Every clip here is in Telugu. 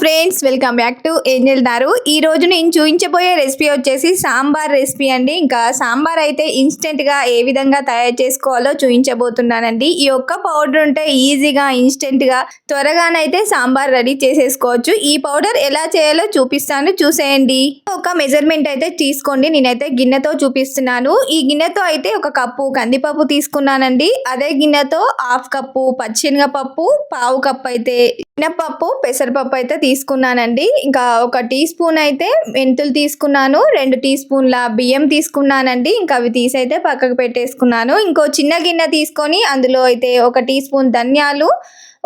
Friends welcome back to angel దారు. ఈ రోజు నేను చూపించబోయే రెసిపీ వచ్చేసి సాంబార్ రెసిపీ అండి. ఇంకా సాంబార్ అయితే ఇన్స్టెంట్గా ఏ విధంగా తయారు చేసుకోవాలో చూపించబోతున్నానండి. ఈ ఒక్క పౌడర్ ఉంటే ఈజీగా ఇన్స్టెంట్గా త్వరగానైతే సాంబార్ రెడీ చేసేసుకోవచ్చు. ఈ పౌడర్ ఎలా చేయాలో చూపిస్తాను. చూసేయండి. ఒక మెజర్మెంట్ అయితే తీసుకోండి. నేనైతే గిన్నెతో చూపిస్తున్నాను. ఈ గిన్నెతో అయితే ఒక కప్పు కందిపప్పు తీసుకున్నానండి. అదే గిన్నెతో హాఫ్ కప్పు పచ్చెనగపప్పు పావు కప్పు అయితే మినపప్పు పెసరపప్పు అయితే తీసుకున్నానండి. ఇంకా ఒక టీ స్పూన్ అయితే మెంతులు తీసుకున్నాను రెండు టీ స్పూన్ల బియ్యం తీసుకున్నానండి. ఇంకా అవి తీసైతే పక్కకు పెట్టేసుకున్నాను. ఇంకో చిన్న గిన్నె తీసుకొని అందులో అయితే ఒక టీ స్పూన్ ధనియాలు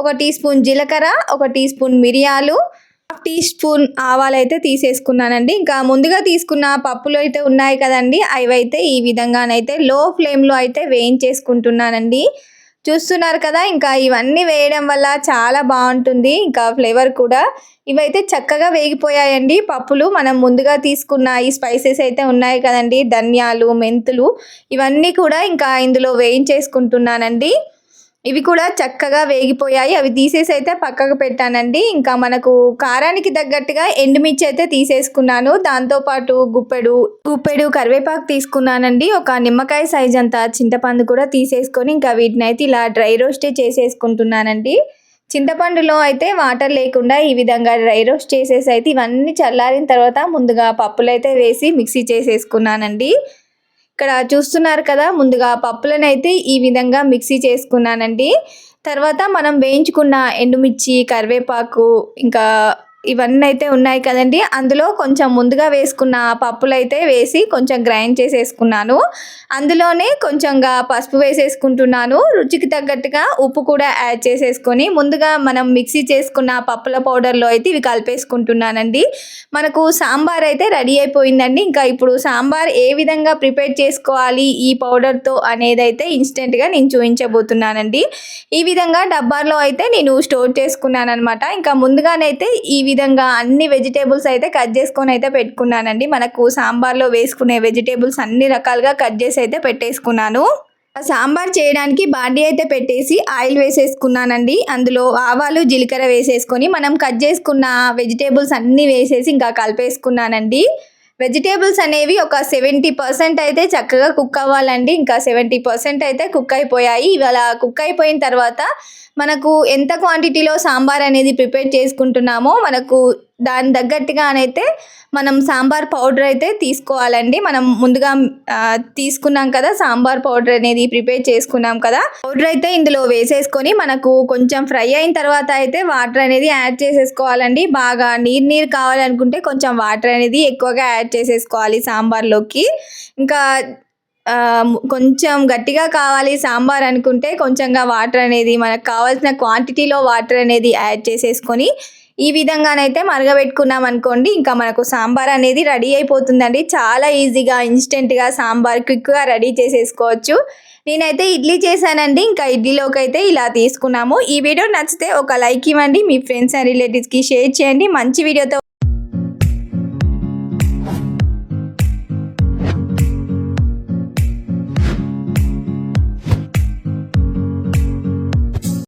ఒక టీ స్పూన్ జీలకర్ర ఒక టీ స్పూన్ మిరియాలు హాఫ్ టీ స్పూన్ ఆవాలు అయితే తీసేసుకున్నానండి. ఇంకా ముందుగా తీసుకున్న పప్పులు అయితే ఉన్నాయి కదండి అవి అయితే ఈ విధంగానైతే లో ఫ్లేమ్లో అయితే వేయించేసుకుంటున్నానండి. చూస్తున్నారు కదా ఇంకా ఇవన్నీ వేయడం వల్ల చాలా బాగుంటుంది. ఇంకా ఫ్లేవర్ కూడా ఇవైతే చక్కగా వేగిపోయాయండి. పప్పులు మనం ముందుగా తీసుకున్న ఈ స్పైసెస్ అయితే ఉన్నాయి కదండి. ధనియాలు మెంతులు ఇవన్నీ కూడా ఇంకా ఇందులో వేయించేసుకుంటున్నానండి. ఇవి కూడా చక్కగా వేగిపోయాయి. అవి తీసేసి అయితే పక్కకు పెట్టానండి. ఇంకా మనకు కారానికి తగ్గట్టుగా ఎండుమిర్చి అయితే తీసేసుకున్నాను. దాంతోపాటు గుప్పెడు గుప్పెడు కరివేపాకు తీసుకున్నానండి. ఒక నిమ్మకాయ సైజ్ అంత చింతపండు కూడా తీసేసుకొని ఇంకా వీటిని అయితే ఇలా డ్రై రోస్టే చేసేసుకుంటున్నానండి. చింతపండులో అయితే వాటర్ లేకుండా ఈ విధంగా డ్రై రోస్ట్ చేసేసి అయితే ఇవన్నీ చల్లారిన తర్వాత ముందుగా పప్పులు అయితే వేసి మిక్సీ చేసేసుకున్నానండి. ఇక్కడ చూస్తున్నారు కదా ముందుగా పప్పులను అయితే ఈ విధంగా మిక్సీ చేసుకున్నానండి. తర్వాత మనం వేయించుకున్న ఎండుమిర్చి కరివేపాకు ఇంకా ఇవన్నీ అయితే ఉన్నాయి కదండి. అందులో కొంచెం ముందుగా వేసుకున్న పప్పులు అయితే వేసి కొంచెం గ్రైండ్ చేసేసుకున్నాను. అందులోనే కొంచెంగా పసుపు వేసేసుకుంటున్నాను. రుచికి తగ్గట్టుగా ఉప్పు కూడా యాడ్ చేసేసుకొని ముందుగా మనం మిక్సీ చేసుకున్న పప్పుల పౌడర్లో అయితే ఇవి కలిపేసుకుంటున్నానండి. మనకు సాంబార్ అయితే రెడీ అయిపోయిందండి. ఇంకా ఇప్పుడు సాంబార్ ఏ విధంగా ప్రిపేర్ చేసుకోవాలి ఈ పౌడర్తో అనేది అయితే ఇన్స్టెంట్గా నేను చూపించబోతున్నానండి. ఈ విధంగా డబ్బాలో అయితే నేను స్టోర్ చేసుకున్నాను అనమాట ఇంకా ముందుగానైతే ఈ విధంగా అన్ని వెజిటేబుల్స్ అయితే కట్ చేసుకొని అయితే పెట్టుకున్నానండి. మనకు సాంబార్లో వేసుకునే వెజిటేబుల్స్ అన్ని రకాలుగా కట్ చేసి అయితే పెట్టేసుకున్నాను. సాంబార్ చేయడానికి బాండీ అయితే పెట్టేసి ఆయిల్ వేసేసుకున్నానండి. అందులో ఆవాలు జీలకర్ర వేసేసుకొని మనం కట్ చేసుకున్న వెజిటేబుల్స్ అన్నీ వేసేసి ఇంకా కలిపేసుకున్నానండి. వెజిటేబుల్స్ అనేవి ఒక సెవెంటీ పర్సెంట్ అయితే చక్కగా కుక్ అవ్వాలండి. ఇంకా సెవెంటీ పర్సెంట్ అయితే కుక్ అయిపోయాయి. ఇవాళ కుక్ అయిపోయిన తర్వాత మనకు ఎంత క్వాంటిటీలో సాంబార్ అనేది ప్రిపేర్ చేసుకుంటున్నామో మనకు దాని తగ్గట్టుగానైతే మనం సాంబార్ పౌడర్ అయితే తీసుకోవాలండి. మనం ముందుగా తీసుకున్నాం కదా సాంబార్ పౌడర్ అనేది ప్రిపేర్ చేసుకున్నాం కదా. పౌడర్ అయితే ఇందులో వేసేసుకొని మనకు కొంచెం ఫ్రై అయిన తర్వాత అయితే వాటర్ అనేది యాడ్ చేసేసుకోవాలండి. బాగా నీరు నీరు కావాలనుకుంటే కొంచెం వాటర్ అనేది ఎక్కువగా యాడ్ చేసేసుకోవాలి సాంబార్లోకి. ఇంకా కొంచెం గట్టిగా కావాలి సాంబార్ అనుకుంటే కొంచెంగా వాటర్ అనేది మనకు కావాల్సిన క్వాంటిటీలో వాటర్ అనేది యాడ్ చేసేసుకొని ఈ విధంగానైతే మరగబెట్టుకున్నాం అనుకోండి ఇంకా మనకు సాంబార్ అనేది రెడీ అయిపోతుందండి. చాలా ఈజీగా ఇన్స్టెంట్గా సాంబార్ క్విక్గా రెడీ చేసేసుకోవచ్చు. నేనైతే ఇడ్లీ చేశానండి. ఇంకా ఇడ్లీలోకి అయితే ఇలా తీసుకున్నాము. ఈ వీడియో నచ్చితే ఒక లైక్ ఇవ్వండి. మీ ఫ్రెండ్స్ అండ్ రిలేటివ్స్కి షేర్ చేయండి. మంచి వీడియోతో